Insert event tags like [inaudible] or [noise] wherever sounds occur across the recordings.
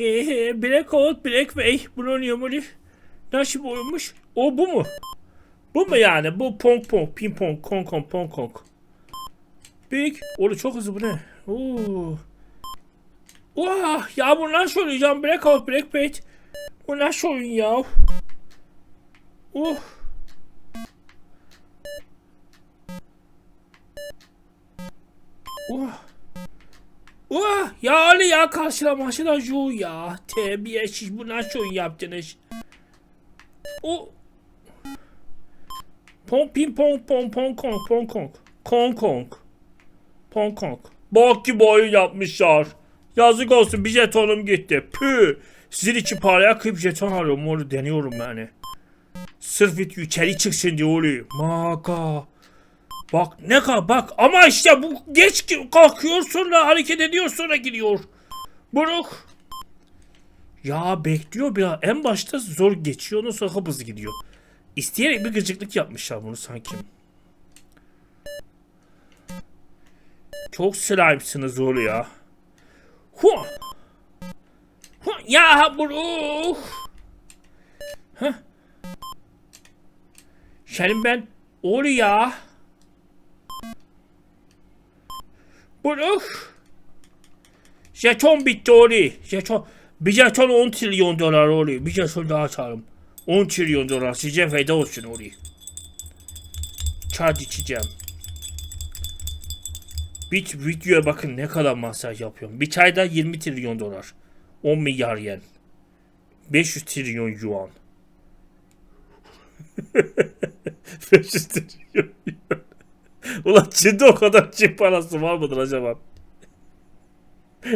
Ee, Black Out, Black Way. Bunu oynuyor böyle. Nasıl bir oyunmuş? O bu mu? Bu mu yani? Bu pong pong, ping pong, kong kong, pong kong. Big. Oğlum çok hızlı bu ne? Oo. Vah ya bu nasıl oynayacağım? Black Out, Black Page. Bu nasıl oyun ya? Uh. Uh. Uh. Ya Ali ya karşılaması şu ya. Terbiyesiz bu nasıl yaptınız? O. Pong ping pong pong pong kong pong kong. Kong kong. Pong kong. Bak gibi oyun yapmışlar. Yazık olsun bir jetonum gitti. Pü. Sizin için paraya kıyıp jeton alıyorum onu deniyorum yani. Sırf içeri çıksın diye oluyor. Maka. Bak ne kadar bak ama işte bu geç kalkıyor sonra hareket ediyor sonra gidiyor. Buruk. Ya bekliyor biraz. En başta zor geçiyor ondan sonra hızlı gidiyor. İsteyerek bir gıcıklık yapmışlar bunu sanki. Çok slime'sınız oğlu ya. Hu. Hu. Ya buruk. Heh. Senin ben oğlu ya. Buruk. Jeton bitti oğlu. Jeton. Bir jeton 10 trilyon dolar oğlu. Bir jeton daha açalım. 10 trilyon dolar size feda olsun oğlu. Çay içeceğim. Bir videoya bakın ne kadar masaj yapıyorum. Bir çayda 20 trilyon dolar. 10 milyar yen. 500 trilyon yuan. [laughs] 500 trilyon yuan. Ulan Çin'de o kadar Çin parası var mıdır acaba? [laughs]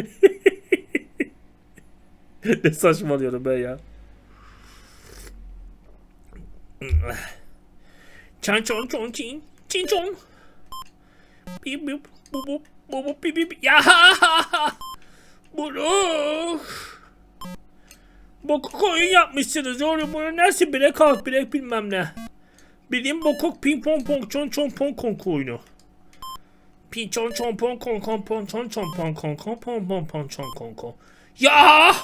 ne saçmalıyorum ben ya. Çan çon çon çin. Çin çon. Bip bip bu bu bu bu bip bip. Ya Bunu. Bokuk oyun yapmışsınız oğlum. Bunu nasıl bile kalk bile bilmem ne. Bildiğin bokuk ping pong pong çon çon pong kong oyunu. Ping çon çon pong kong kong pong çon çon pong kong kong pong pong pong çon kong kong. Ya!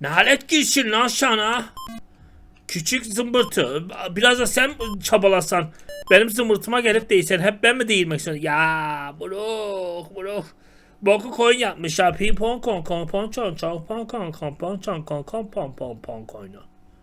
Nalet girsin lan sana. Küçük zımbırtı. Biraz da sen çabalasan. Benim zımbırtıma gelip değilsen hep ben mi değilmek istiyorum? Ya buruk buruk. Boku koyun yapmış ya. Ping pong kong kong pong çon çon pong kong kong pong çon kong kong pong pong pong oyunu.